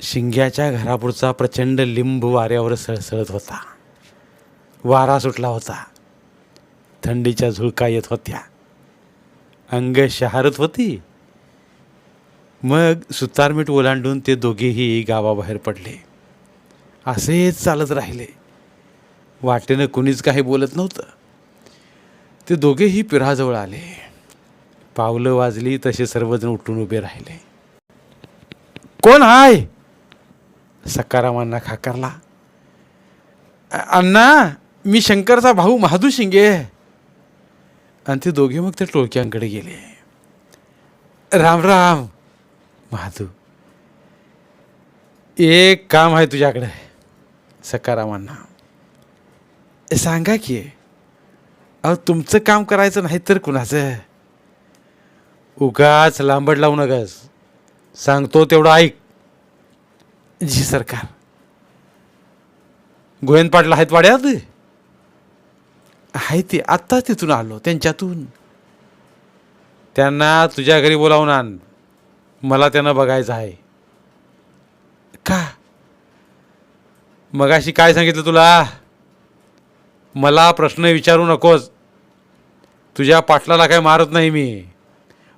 शिंग्याच्या घरापुढचा प्रचंड लिंब वाऱ्यावर सळसळत होता. वारा सुटला होता. थंडीच्या झुळका येत होत्या. अंग शहारत होती. मग सुतारमीठ ओलांडून ते दोघेही गावाबाहेर पडले. असेच चालत राहिले. वाटेनं कुणीच काही बोलत नव्हतं. ते दोघेही पिराजवळ आले. पावलं वाजली तसे सर्वजण उठून उभे राहिले. कोण हाय? सकारामांना खाकारला. अण्णा मी शंकरचा भाऊ महादू शिंगे आणि ते दोघे मग त्या टोळक्यांकडे गेले. राम राम महादू. एक काम आहे तुझ्याकडे सकारामांना. सांगा की अहो तुमचं काम करायचं नाही तर कुणाचं? उगाच लांबड लावू नकस सांगतो तेवढं ऐक. जी सरकार. गोविंद पाटील आहेत वाड्यात? आहे ते आत्ता तिथून आलो त्यांच्यातून. त्यांना तुझ्या घरी बोलावून आण. मला त्यांना बघायचं आहे. का? मगाशी काय सांगितलं तुला? मला प्रश्न विचारू नकोस. तुझ्या पाटलाला काय मारत नाही मी.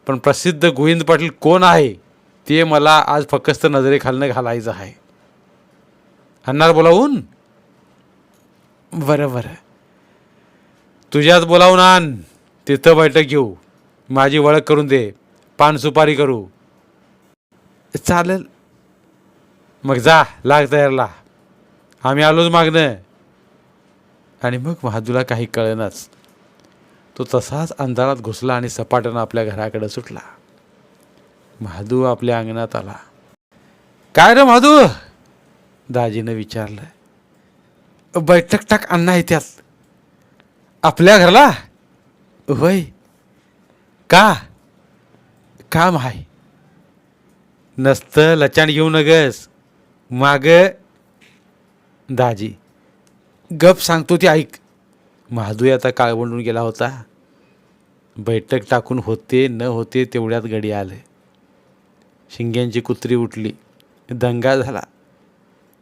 पण प्रसिद्ध गोविंद पाटील कोण आहे? ते मला आज फक्त नजरेखालनं घालायचं आहे. आणणार बोलावून? बरं बरं. तुझ्यात बोलावून आण. तिथं बैठक घेऊ. माझी ओळख करून दे. पान सुपारी करू. चालेल. मग जा लाग तयारला. आम्ही आलोच मागणं आणि मग महादूला काही कळेनाच. तो तसाच अंधारात घुसला आणि सपाट्यानं आपल्या घराकडे सुटला. महादू आपल्या अंगणात आला. काय रे महादू दाजीनं विचारलं. बैठक टाक अण्णा आहे त्यात आपल्या घरला? वय का? काम आहे. नसतं लचाण घेऊ नगस. माग दाजी गप सांगतो ती ऐक. महादू आता काळवंडून गेला होता. बैठक टाकून होते न होते तेवढ्यात गडी आलं. शिंग्यांची कुत्री उठली. दंगा झाला.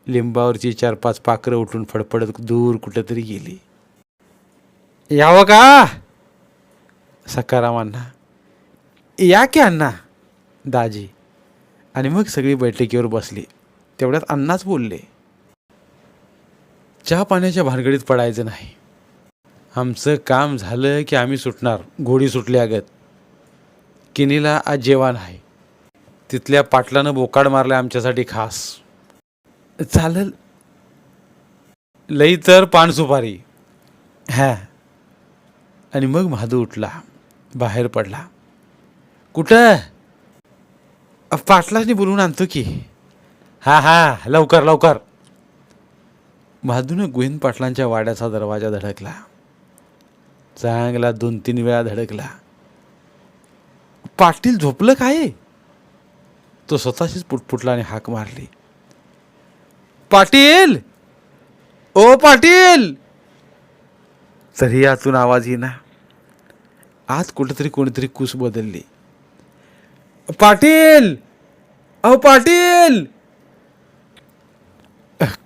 लिंबावरची चार पाच पाखरं उठून फडफडत दूर कुठेतरी गेली. यावं का? सकारामांना या की अण्णा? दाजी. आणि मग सगळी बैठकीवर बसली. तेवढ्यात अण्णाच बोलले. चहा पाण्याच्या भानगडीत पडायचं नाही. आमचं काम झालं की आम्ही सुटणार. घोडी सुटली अगत किनीला आज जेवण आहे. तिथल्या पाटलानं बोकाड मारलं आमच्यासाठी खास. चालेल. लई तर पान सुपारी. हा. आणि मग महादू उठला. बाहेर पडला. कुठं? पाटलाने बोलवून आणतो की. हा हा. लवकर लवकर. महादूनं गोविंद पाटलांच्या वाड्याचा दरवाजा धडकला. चांगला दोन तीन वेळा धडकला. पाटील झोपलं काय? तो स्वतःशीच पुटपुटला आणि हाक मारली. पाटील! ओ पाटील! तरी आतून आवाज येईना. आत कुठेतरी कोणीतरी कुस बदलली. पाटील! अहो पाटील!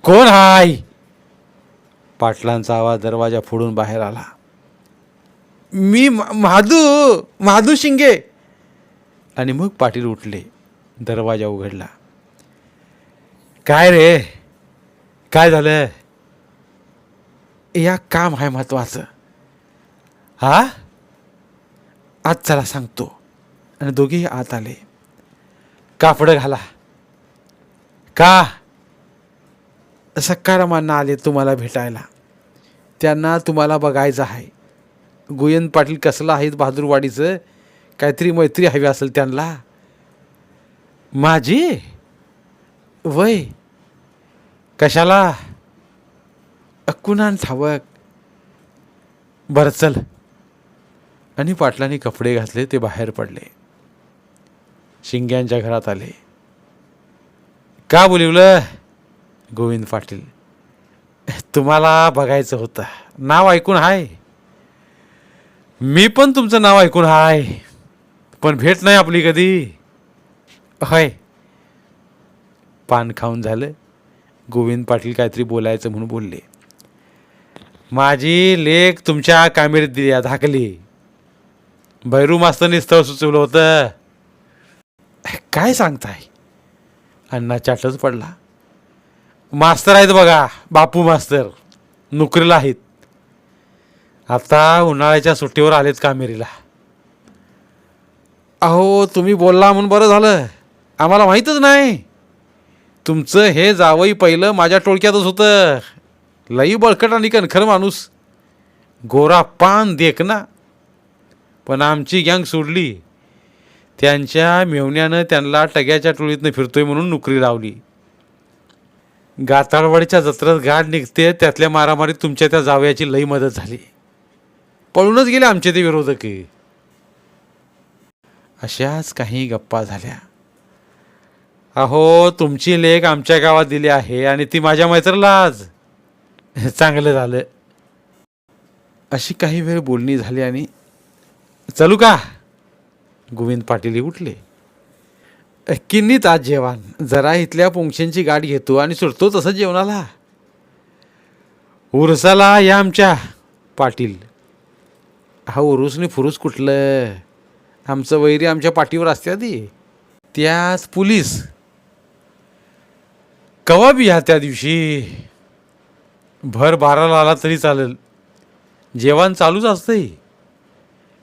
कोण हाय? पाटलांचा आवाज दरवाजा फोडून बाहेर आला. मी महादू महादू शिंगे! आणि मग पाटील उठले. दरवाजा उघडला. काय रे? काय झालं? या काम आहे महत्वाचं. हा? आज चला सांगतो. आणि दोघेही आत आले. कापडं घाला. का? सकारामांना आले तुम्हाला भेटायला. त्यांना तुम्हाला बघायचं आहे. गोयंद पाटील कसलं आहेत बहादूरवाडीचं? काहीतरी मैत्री हवी असेल त्यांना. माझी? वय? कशाला? कुणान ठावक बरं चल. आणि पाटलांनी कपडे घातले ते बाहेर पडले. शिंग्यांच्या घरात आले. का बोलिवलं? गोविंद पाटील. तुम्हाला बघायचं होतं. नाव ऐकून हाय. मी पण तुमचं नाव ऐकून हाय. पण भेट नाही आपली कधी. होय. पान खाऊन झालं. गोविंद पाटील काहीतरी बोलायचं म्हणून बोलले. माझी लेख तुमच्या कामेरीत दिली धाकली भैरू मास्तरनी स्थळ सुचवलं होतं. काय सांगताय? अण्णा चाटच पडला. मास्तर आहेत बघा बापू मास्तर. नोकरीला आहेत. आता उन्हाळ्याच्या सुट्टीवर आलेत कामेरीला. अहो तुम्ही बोलला म्हणून बरं झालं. आम्हाला माहीतच नाही. तुमचं हे जावई पहिलं माझ्या टोळक्यातच होतं. लई बळकट आणि कणखर माणूस. गोरा पान देख ना. पण आमची गँग सोडली. त्यांच्या मेवण्यानं त्यांना टग्याच्या टोळीतनं फिरतोय म्हणून नोकरी लावली. गाताळवाडीच्या जत्रेत गाठ निघते त्यातल्या मारामारीत तुमच्या त्या जावयाची लई मदत झाली. पळूनच गेले आमचे ते विरोधक. अशाच काही गप्पा झाल्या. अहो तुमची लेख आमच्या गावात दिली आहे आणि ती माझ्या मैत्रीलाच चांगलं झालं. अशी काही वेळ बोलणी झाली आणि चलू का? गोविंद पाटील उठले. किन्नीत आज जेवण. जरा इथल्या पुंक्षेंची गाठ घेतो आणि सुटतो तसं जेवणाला. उरसाला या आमच्या पाटील. हा उरुसने फुरूस कुठलं? आमचं वैरी आमच्या पाठीवर असते ती त्याच पुलीस. कवा बी ह्या त्या दिवशी. भर बाराला आला तरी चालेल. जेवण चालूच असतंय.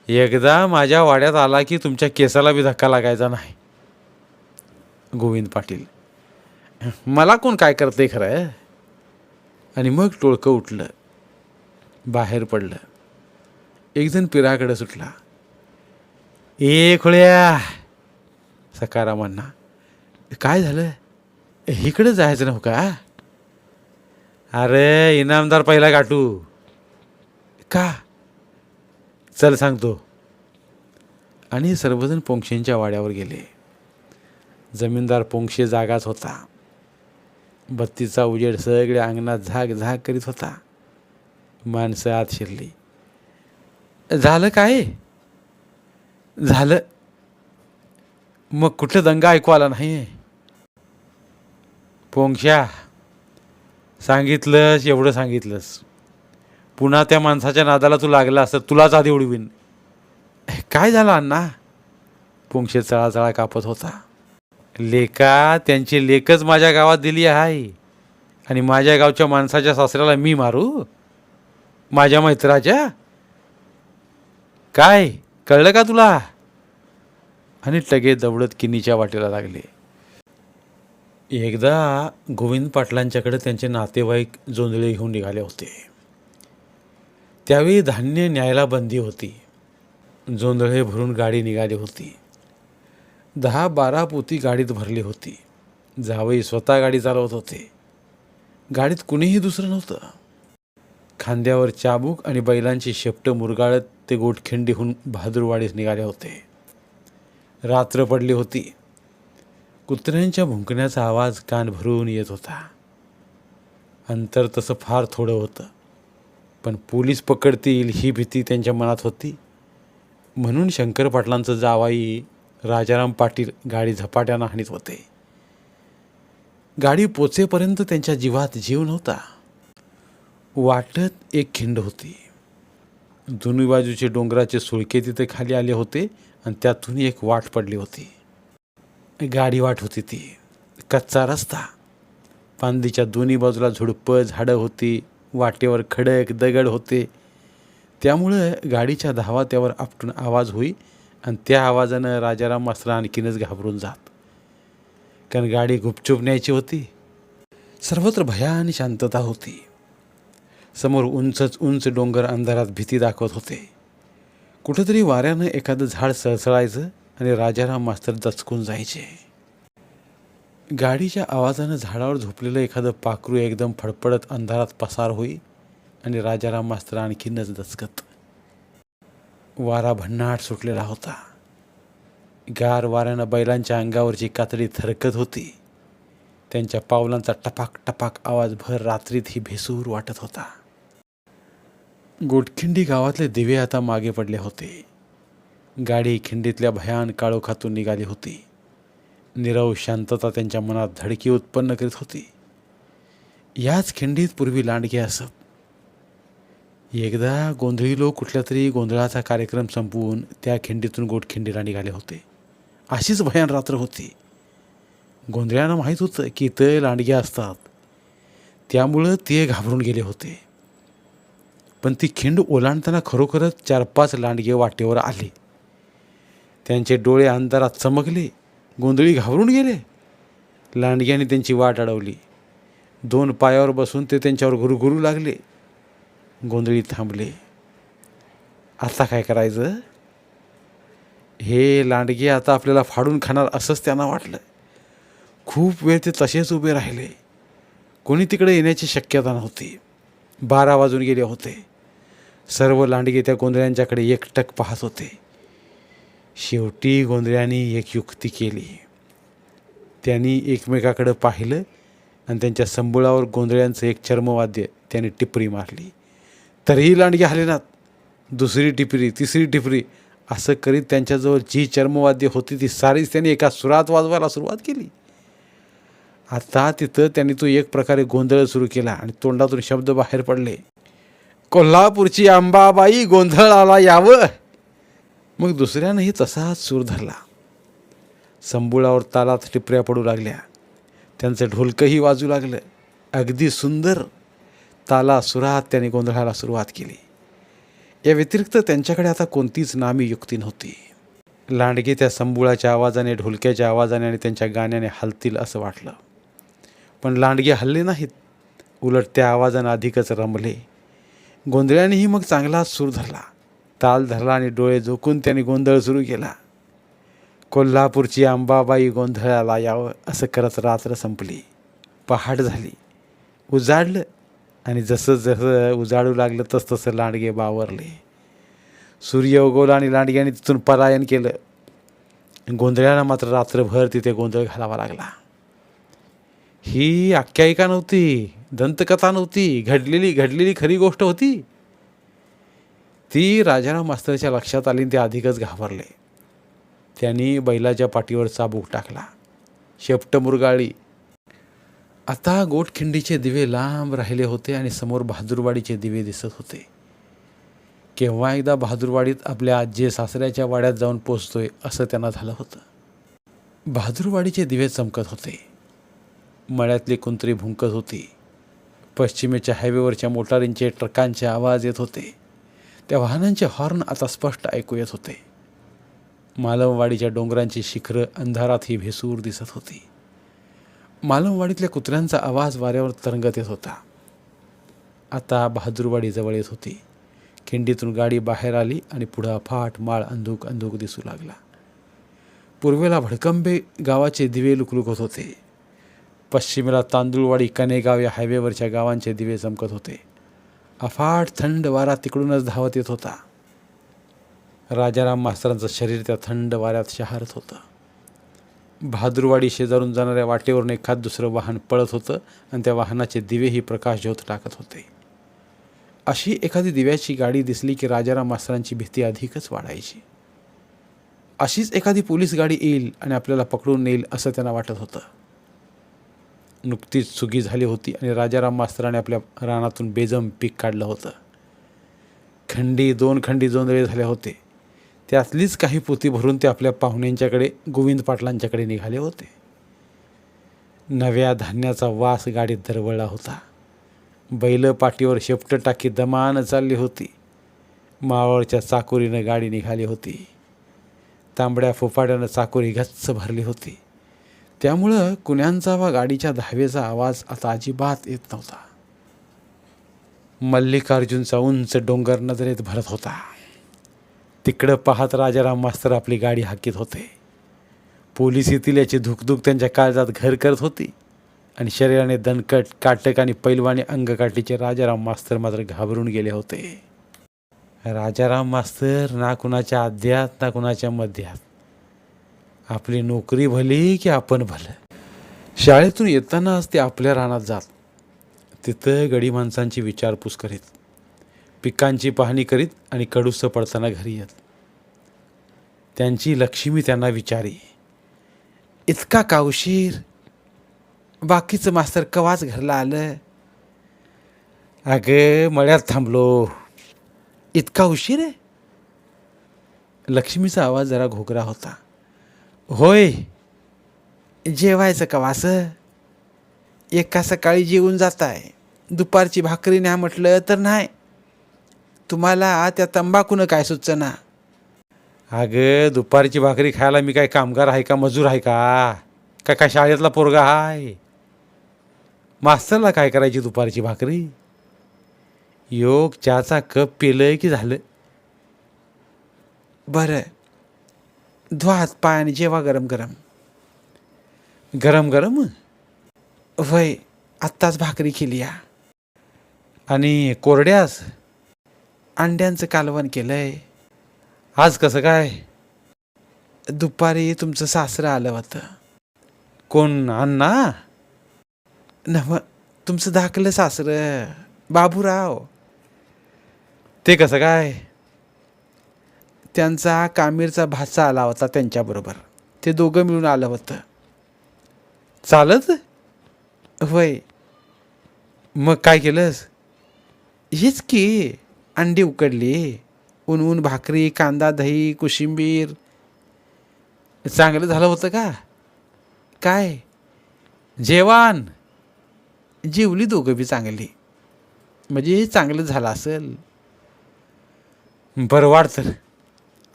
एकदा माझ्या वाड्यात आला की तुमच्या केसाला बी धक्का लागायचा नाही. गोविंद पाटील. मला कोण काय करते खरं? आणि मग टोळकं उठलं. बाहेर पडलं. एकजण पिराकडे सुटला. ए खुळ्या सकारामांना. काय झालं? इकडे जायचं नव्ह का? अरे इनामदार पहिला गाठू. का? चल सांगतो. आणि सर्वजण पोंक्षेंच्या वाड्यावर गेले. जमीनदार पोंक्षे जागाच होता. बत्तीचा उजेड सगळ्या अंगणात झाक झाक करीत होता. माणसं आत शिरली. झालं काय? झालं. मग कुठलं दंगा ऐकू आला नाही पोंक्षा सांगितलंस एवढं सांगितलंस. पुन्हा त्या माणसाच्या नादाला तू लागला असं तुलाच आधी उडवीन. काय झालं अण्णा? पोंक्षे चळाचळा कापत होता. लेका त्यांची लेकच माझ्या गावात दिली आहे. आणि माझ्या गावच्या माणसाच्या सासऱ्याला मी मारू? माझ्या मैत्राच्या? काय? कळलं का तुला? आणि टगे दवडत किनीच्या वाटेला लागले. एकदा गोविंद पाटलांच्याकडे त्यांचे नातेवाईक जोंधळे घेऊन निघाले होते. त्यावेळी धान्य न्यायला बंदी होती. जोंधळे भरून गाडी निघाली होती. दहा बारा पोती गाडीत भरली होती. जावई स्वतः गाडी चालवत होते. गाडीत कुणीही दुसरं नव्हतं. खांद्यावर चाबूक आणि बैलांची शेपटं मुरगाळत ते गोटखिंडीहून बहादूरवाडीस निघाले होते. रात्र पडली होती. कुत्र्यांच्या भुंकण्याचा आवाज कान भरून येत होता. अंतर तसं फार थोडं होतं पण पोलीस पकडतील ही भीती त्यांच्या मनात होती. म्हणून शंकर पाटलांचं जावाई राजाराम पाटील गाडी झपाट्यानं हाणीत होते. गाडी पोचेपर्यंत त्यांच्या जीवात जीव नव्हता. वाटत एक खिंड होती. दोन्ही बाजूचे डोंगराचे सुळके तिथे खाली आले होते आणि त्यातून एक वाट पडली होती. गाडी वाट होती ती. कच्चा रस्ता. पांदीच्या दोन्ही बाजूला झुडपं झाडं होती. वाटेवर खडक दगड होते. त्यामुळं गाडीच्या धावा त्यावर आपटून आवाज होई आणि त्या आवाजानं राजाराम मास्तर आणखीनच घाबरून जात. कारण गाडी गुपचूप न्यायची होती. सर्वत्र भयान शांतता होती. समोर उंचच उंच डोंगर अंधारात भीती दाखवत होते. कुठंतरी वाऱ्यानं एखादं झाड सळसळायचं आणि राजाराम मास्तर दचकून जायचे. गाडीच्या आवाजानं झाडावर झोपलेलं एखादं पाखरू एकदम फडफडत अंधारात पसार होई आणि राजाराम मास्तर आणखीनच दचकत. वारा भन्नाट सुटलेला होता. गार वाऱ्यानं बैलांच्या अंगावरची कातडी थरकत होती. त्यांच्या पावलांचा टपाक टपाक आवाज भर रात्रीत ही भेसूर वाटत होता. गोटखिंडी गावातले दिवे आता मागे पडले होते. गाडी खिंडीतल्या भयान काळोखातून निघाली होती. निरव शांतता त्यांच्या मनात धडकी उत्पन्न करीत होती. याच खिंडीत पूर्वी लांडगे असत. एकदा गोंधळी लोक कुठल्या तरी गोंधळाचा कार्यक्रम संपवून त्या खिंडीतून गोटखिंडीला निघाले होते. अशीच भयान रात्र होती. गोंधळ्यांना माहीत होतं की इथं लांडगे असतात. त्यामुळं ते घाबरून गेले होते. पण ती खिंड ओलांडताना खरोखरच चार पाच लांडगे वाटेवर आले. त्यांचे डोळे अंधारात चमकले गोंधळी घाबरून गेले. लांडग्याने त्यांची वाट अडवली. दोन पायावर बसून ते त्यांच्यावर घुरुघुरू लागले. गोंधळी थांबले. आता काय करायचं? हे लांडगे आता आपल्याला फाडून खाणार असंच त्यांना वाटलं. खूप वेळ ते तसेच उभे राहिले. कोणी तिकडे येण्याची शक्यता नव्हती. बारा वाजून गेले होते. सर्व लांडगे त्या गोंधळ्यांच्याकडे एकटक पाहत होते. शेवटी गोंधळ्यांनी एक युक्ती केली. त्यांनी एकमेकाकडं पाहिलं आणि त्यांच्या संबुळावर गोंधळ्यांचं एक चर्मवाद्य त्यांनी टिपरी मारली. तरीही लांडगे हलेनात दुसरी टिपरी तिसरी टिपरी असं करीत त्यांच्याजवळ जी चर्मवाद्य होती ती सारीच त्यांनी एका सुरात वाजवायला सुरुवात केली. आता तिथं त्यांनी तो एक प्रकारे गोंधळ सुरू केला आणि तोंडातून शब्द बाहेर पडले. कोल्हापूरची अंबाबाई गोंधळाला यावं. मग दुसऱ्यानंही तसाच सूर धरला. संबुळावर तालात टिपऱ्या पडू लागल्या. त्यांचं ढोलकंही वाजू लागलं. अगदी सुंदर ताला सुरात त्याने गोंधळाला सुरुवात केली. या व्यतिरिक्त त्यांच्याकडे आता कोणतीच नामी युक्ती नव्हती. लांडगे त्या संबुळाच्या आवाजाने ढोलक्याच्या आवाजाने आणि त्यांच्या गाण्याने हलतील असं वाटलं. पण लांडगे हल्ले नाहीत. उलट त्या आवाजानं अधिकच रमले. गोंधळ्यानेही मग चांगला सूर धरला. ताल धरला आणि डोळे झोकून त्यांनी गोंधळ सुरू केला. कोल्हापूरची अंबाबाई गोंधळाला यावं असं करत रात्र संपली. पहाट झाली. उजाडलं आणि जसं जसं उजाडू लागलं तसतसं लांडगे बावरले. सूर्य उगवला आणि लांडग्याने तिथून पलायन केलं. गोंधळ्यानं मात्र रात्रभर तिथे गोंधळ घालावा लागला. ही आख्यायिका नव्हती दंतकथा नव्हती घडलेली घडलेली खरी गोष्ट होती. ती राजाराम मास्तरच्या लक्षात आली आणि ते अधिकच घाबरले. त्यांनी बैलाच्या पाठीवर चाबूक टाकला. शेपट मुरगाळी. आता गोटखिंडीचे दिवे लांब राहिले होते आणि समोर बहादूरवाडीचे दिवे दिसत होते. केव्हा एकदा बहादूरवाडीत आपल्या आजी सासऱ्याच्या वाड्यात जाऊन पोचतोय असं त्यांना झालं होतं. बहादूरवाडीचे दिवे चमकत होते. मळ्यातली कुंत्री भुंकत होती. पश्चिमेच्या हायवेवरच्या मोटारींचे ट्रकांचे आवाज येत होते. त्या वाहनांचे हॉर्न आता स्पष्ट ऐकू येत होते. मालमवाडीच्या डोंगरांची शिखरं अंधारातही भेसूर दिसत होती. मालमवाडीतल्या कुत्र्यांचा आवाज वाऱ्यावर तरंगत येत होता. आता बहादूरवाडी जवळ येत होती. खिंडीतून गाडी बाहेर आली आणि पुढं अफाट माळ अंधूक अंधूक दिसू लागला. पूर्वेला भडकंबे गावाचे दिवे लुकलुकत होते. पश्चिमेला तांदूळवाडी कनेगाव या हायवेवरच्या गावांचे दिवे चमकत होते. अफाट थंड वारा तिकडूनच धावत येत होता. राजाराम मास्तरांचं शरीर त्या थंड वाऱ्यात शहारत होतं. बहादूरवाडी शेजारून जाणाऱ्या वाटेवरून एखाद दुसरं वाहन पळत होतं आणि त्या वाहनाचे दिवेही प्रकाश ज्योत टाकत होते. अशी एखादी दिव्याची गाडी दिसली की राजाराम मास्तरांची भीती अधिकच वाढायची. अशीच एखादी पोलीस गाडी येईल आणि आपल्याला पकडून नेईल असं त्यांना वाटत होतं. नुकतीच सुगी झाली होती आणि राजाराम मास्तराने आपल्या रानातून बेजम पीक काढलं होतं. खंडी दोन खंडी जोंधळे झाले होते. त्यातलीच काही पोती भरून ते आपल्या पाहुण्यांच्याकडे गोविंद पाटलांच्याकडे निघाले होते. नव्या धान्याचा वास गाडीत दरवळला होता. बैल पाठीवर शेपट टाकी दमान चालली होती. मावळच्या चाकोरीनं गाडी निघाली होती. तांबड्या फोफाड्यानं चाकोरी गच्च भरली होती. त्यामुळं कुण्यांचा वा गाडीच्या धावेचा आवाज आता अजिबात येत नव्हता. मल्लिकार्जुनचा उंच डोंगर नजरेत भरत होता. तिकडं पाहत राजाराम मास्तर आपली गाडी हाकीत होते. पोलीस येतील याची धुकधुक त्यांच्या काळजात घर करत होती आणि शरीराने दणकट काटक आणि पैलवानी अंगकाठीचे राजाराम मास्तर मात्र घाबरून गेले होते. राजाराम मास्तर ना कुणाच्या आद्यात ना कुणाच्या मध्यात. आपली नोकरी भली की आपण भलं? शाळेतून येतानाच ते आपल्या रानात जात. तिथं गडी माणसांची विचारपूस करीत. पिकांची पाहणी करीत आणि कडूस पडताना घरी येत. त्यांची लक्ष्मी त्यांना विचारी इतका का उशीर बाकीचं मास्तर कवाच घरला आलं? अगं मळ्यात थांबलो. इतका उशीर आहे? लक्ष्मीचा आवाज जरा घोगरा होता. होय. जेवायचं कवास एका सकाळी जेवून जात आहे दुपारची भाकरी न्या म्हटलं तर नाही. तुम्हाला त्या तंबाखूनं काय सुचना? अगं दुपारची भाकरी खायला मी काय कामगार आहे का मजूर आहे का? का काय शाळेतला पोरगा आहे? मास्तरला काय करायची दुपारची भाकरी? योग चहाचा कप पिलंय की झालं? बरं. धुवा हात पाय आणि जेवा गरम गरम. गरम गरम? वय आत्ताच भाकरी केली या. आणि कोरड्यास? अंड्यांचं कालवण केलंय. आज कसं काय? दुपारी तुमचं सासरं आलं होतं कोण अण्णा? नव तुमचं धाकलं सासरं बाबूराव. ते कसं काय? त्यांचा कामीरचा भाचा आला होता त्यांच्याबरोबर ते दोघं मिळून आलं होतं. चालत? होय. मग काय केलंस? हेच की अंडी उकडली. ऊन ऊन भाकरी कांदा दही कोशिंबीर. चांगलं झालं होतं का? काय? जेवण? जेवली दोघं बी चांगली. म्हणजे चांगलं झालं असेल. बरं वाढ तर.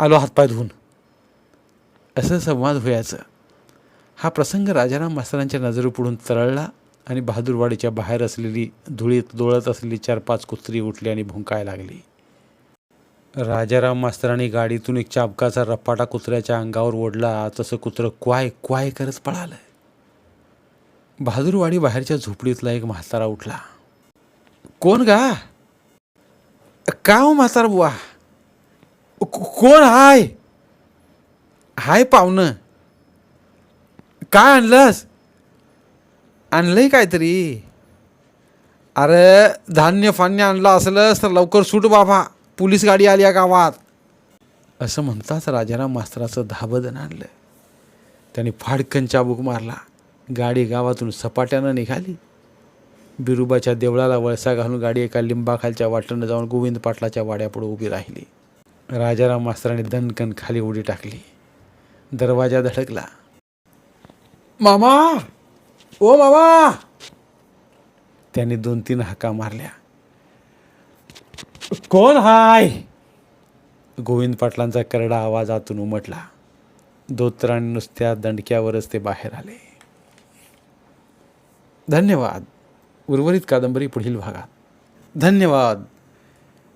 आलो हातपाय धुवून. असं संवाद व्हायचं. हा प्रसंग राजाराम मास्तरांच्या नजरेपुढून तरळला आणि बहादूरवाडीच्या बाहेर असलेली धुळीत डोळत असलेली चार पाच कुत्री उठली आणि भुंकाय लागली. राजाराम मास्तरांनी गाडीतून एक चाबकाचा रपाटा कुत्र्याच्या अंगावर ओढला. तसं कुत्रं क्वाय क्वाय करत पळालं. बहादूरवाडी बाहेरच्या झोपडीतला एक म्हातारा उठला. कोण गा? का हो म्हातारा बुवा? कोण हाय? हाय पाहुणं. काय आणलंस? आणलंय काहीतरी. अरे धान्य फान्य आणलं असलंस तर लवकर सुट बाबा. पोलीस गाडी आली या गावात. असं म्हणताच राजाराम मास्तराचं धाबदन आणलं. त्याने फाडकन चाबूक मारला. गाडी गावातून सपाट्यानं निघाली. बिरुबाच्या देवळाला वळसा घालून गाडी एका लिंबाखालच्या वाटेनं जाऊन गोविंद पाटलाच्या वाड्यापुढे उभी राहिली. राजाराम मास्तराने दणकन खाली उडी टाकली. दरवाजा धडकला. मामा! ओ मामा! त्याने दोन तीन हाका मारल्या. कोण हाय? गोविंद पाटलांचा करडा आवाज आतून उमटला. दोत्राने नुसत्या दंडक्यावरच ते बाहेर आले. धन्यवाद. उर्वरित कादंबरी पुढील भागात. धन्यवाद.